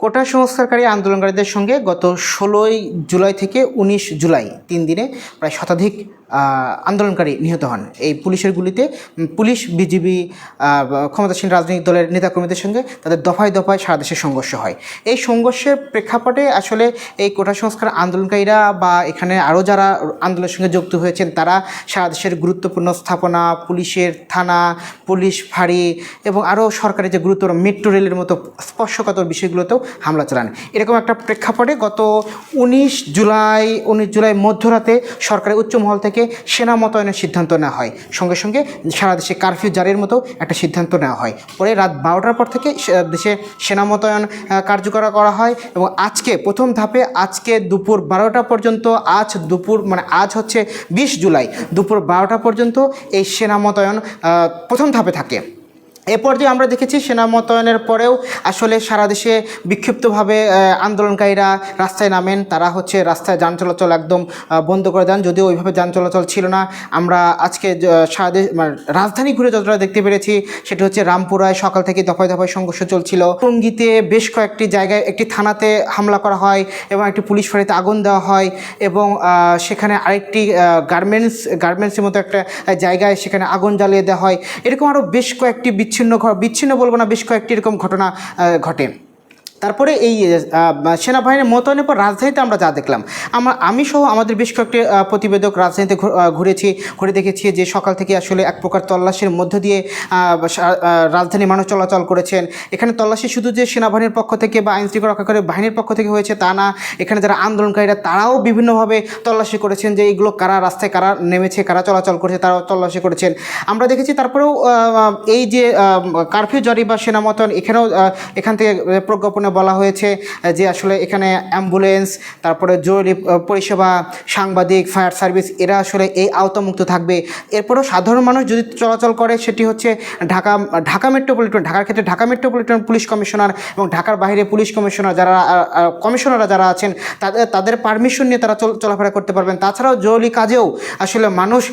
কোটা সংস্কারকারী আন্দোলনকারীদের সঙ্গে গত ষোলোই জুলাই থেকে উনিশ জুলাই তিন দিনে প্রায় শতাধিক আন্দোলনকারী নিহত হন। এই পুলিশের গুলিতে পুলিশ, বিজিবি ক্ষমতাসীন রাজনৈতিক দলের নেতাকর্মীদের সঙ্গে তাদের দফায় দফায় সারা দেশে সংঘর্ষ হয়। এই সংঘর্ষের প্রেক্ষাপটে আসলে এই কোটা সংস্কার আন্দোলনকারীরা বা এখানে আরও যারা আন্দোলনের সঙ্গে যুক্ত হয়েছেন, তারা সারা দেশের গুরুত্বপূর্ণ স্থাপনা, পুলিশের থানা, পুলিশ ফাঁড়ি এবং আরও সরকারের যে গুরুত্বপূর্ণ মেট্রো রেলের মতো স্পর্শকাতর বিষয়গুলোতেও হামলা চালান। এরকম একটা প্রেক্ষাপটে গত উনিশ জুলাই উনিশ জুলাই মধ্যরাতে সরকারের উচ্চ মহল থেকে সেনা মোতায়েনের সিদ্ধান্ত নেওয়া হয়। সঙ্গে সঙ্গে সারা দেশে কারফিউ জারির মতো একটা সিদ্ধান্ত নেওয়া হয়। পরে রাত বারোটার পর থেকে দেশে সেনা মোতায়েন কার্যকর করা হয় এবং আজকে প্রথম ধাপে আজকে দুপুর বারোটা পর্যন্ত, আজ দুপুর মানে আজ হচ্ছে বিশ জুলাই, দুপুর বারোটা পর্যন্ত এই সেনা মোতায়েন প্রথম ধাপে থাকে। এ পর্যায়ে আমরা দেখেছি সেনা মোতায়েনের পরেও আসলে সারা দেশে বিক্ষিপ্তভাবে আন্দোলনকারীরা রাস্তায় নামেন। তারা হচ্ছে রাস্তায় যান চলাচল একদম বন্ধ করে দেন। যদিও ওইভাবে যান চলাচল ছিল না। আমরা আজকে সারা দেশ মানে রাজধানী ঘুরে যতটা দেখতে পেরেছি, সেটা হচ্ছে রামপুরায় সকাল থেকে দফায় দফায় সংঘর্ষ চলছিল। টঙ্গিতে বেশ কয়েকটি জায়গায় একটি থানাতে হামলা করা হয় এবং একটি পুলিশ ফাঁড়িতে আগুন দেওয়া হয় এবং সেখানে আরেকটি গার্মেন্টস, গার্মেন্টসের মতো একটা জায়গায় সেখানে আগুন জ্বালিয়ে দেওয়া হয়। এরকম আরও বেশ কয়েকটি বিচ্ছিন্ন ঘ- বিচ্ছিন্ন বলব না বেশ কয়েকটি এরকম ঘটনা ঘটে। তারপরে এই সেনাবাহিনীর মোতায়েনের পর রাজধানীতে আমরা যা দেখলাম আমরা আমি সহ আমাদের বেশ কয়েকটি প্রতিবেদক রাজধানীতে ঘুরেছি ঘুরে দেখেছি যে সকাল থেকে আসলে এক প্রকার তল্লাশির মধ্য দিয়ে রাজধানীর মানুষ চলাচল করেছেন। এখানে তল্লাশি শুধু যে সেনাবাহিনীর পক্ষ থেকে বা আইন শৃঙ্খলা রক্ষাকারী বাহিনীর পক্ষ থেকে হয়েছে তা না এখানে যারা আন্দোলনকারীরা তারাও বিভিন্নভাবে তল্লাশি করেছেন যে এইগুলো কারা রাস্তায় কারা নেমেছে কারা চলাচল করেছে তারাও তল্লাশি করেছেন। আমরা দেখেছি তারপরেও এই যে কারফিউ জারি বা সেনা মতন এখানেও এখান থেকে আহ, প্রজ্ঞাপনে বলা হয়েছে যে আসলে এখানে অ্যাম্বুলেন্স, তারপরে জরুরি পরিষেবা, সাংবাদিক, ফায়ার সার্ভিস, এরা আসলে এই আওতামুক্ত থাকবে। এরপরেও সাধারণ মানুষ যদি চলাচল করে, সেটি হচ্ছে ঢাকা ঢাকা মেট্রোপলিটন, ঢাকার ক্ষেত্রে ঢাকা মেট্রোপলিটন পুলিশ কমিশনার এবং ঢাকার বাইরে পুলিশ কমিশনার যারা কমিশনাররা যারা আছেন, তাদের তাদের পারমিশন নিয়ে তারা চল- চলাফেরা করতে পারবেন। তাছাড়াও জরুরি কাজেও আসলে মানুষ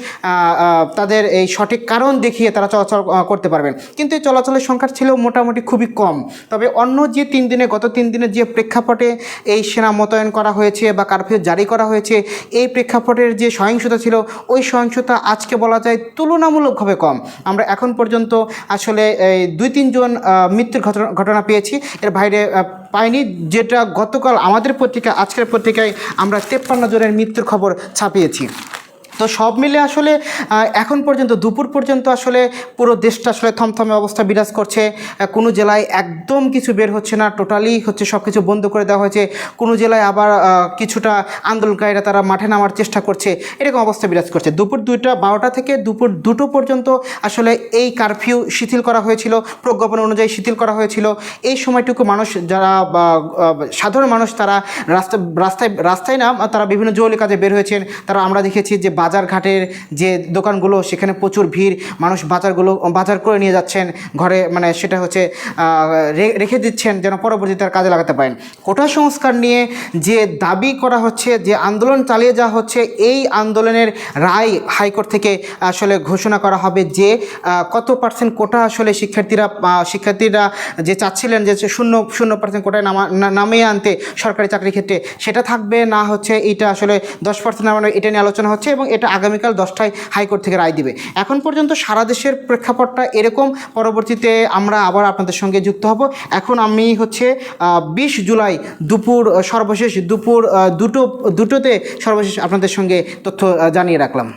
তাদের এই সঠিক কারণ দেখিয়ে তারা চলাচল করতে পারবেন। কিন্তু এই চলাচলের সংখ্যা ছিল মোটামুটি খুবই কম। তবে অন্য যে তিন দিনে, গত তিন দিনের যে প্রেক্ষাপটে এই সেনা মোতায়েন করা হয়েছে বা কারফিউ জারি করা হয়েছে, এই প্রেক্ষাপটের যে সহিংসতা ছিল, ওই সহিংসতা আজকে বলা যায় তুলনামূলকভাবে কম। আমরা এখন পর্যন্ত আসলে এই দুই তিনজন মৃত্যুর ঘটনা ঘটনা পেয়েছি। এর বাইরে পাইনি। যেটা গতকাল আমাদের পত্রিকা, আজকের পত্রিকায় আমরা তেপ্পান্ন জনের মৃত্যুর খবর ছাপিয়েছি। তো সব মিলে আসলে এখন পর্যন্ত, দুপুর পর্যন্ত আসলে পুরো দেশটা আসলে থমথমে অবস্থা বিরাজ করছে। কোনো জেলায় একদম কিছু বের হচ্ছে না, টোটালি হচ্ছে সব কিছু বন্ধ করে দেওয়া হয়েছে। কোনো জেলায় আবার কিছুটা আন্দোলনকারীরা তারা মাঠে নামার চেষ্টা করছে। এরকম অবস্থা বিরাজ করছে। দুপুর দুইটা, বারোটা থেকে দুপুর দুটো পর্যন্ত আসলে এই কারফিউ শিথিল করা হয়েছিল, প্রজ্ঞাপন অনুযায়ী শিথিল করা হয়েছিল। এই সময়টুকু মানুষ যারা সাধারণ মানুষ তারা রাস্তা, রাস্তায় রাস্তায় না, তারা বিভিন্ন জরুরি কাজে বের হয়েছেন। তারা আমরা দেখেছি যে বাজার ঘাটের যে দোকানগুলো, সেখানে প্রচুর ভিড়। মানুষ বাজারগুলো, বাজার করে নিয়ে যাচ্ছেন। ঘরে মানে সেটা হচ্ছে রেখে দিচ্ছেন যেন পরবর্তীতে তার কাজে লাগাতে পারেন। কোটা সংস্কার নিয়ে যে দাবি করা হচ্ছে, যে আন্দোলন চালিয়ে যাওয়া হচ্ছে, এই আন্দোলনের রায় হাইকোর্ট থেকে আসলে ঘোষণা করা হবে যে কত পার্সেন্ট কোটা আসলে শিক্ষার্থীরা শিক্ষার্থীরা যে চাচ্ছিলেন যে শূন্য শূন্য পার্সেন্ট কোটায় নামা নামিয়ে আনতে সরকারি চাকরির ক্ষেত্রে, সেটা থাকবে না হচ্ছে এটা আসলে দশ পার্সেন্ট নামানো, এটা নিয়ে আলোচনা হচ্ছে এবং এটা আগামীকাল দশটায় হাইকোর্ট থেকে রায় দিবে। এখন পর্যন্ত সারা দেশের প্রেক্ষাপটটা এরকম। পরবর্তীতে আমরা আবার আপনাদের সঙ্গে যুক্ত হব। এখন আমি হচ্ছে বিশ জুলাই দুপুর সর্বশেষ দুপুর দুটো, দুটোতে সর্বশেষ আপনাদের সঙ্গে তথ্য জানিয়ে রাখলাম।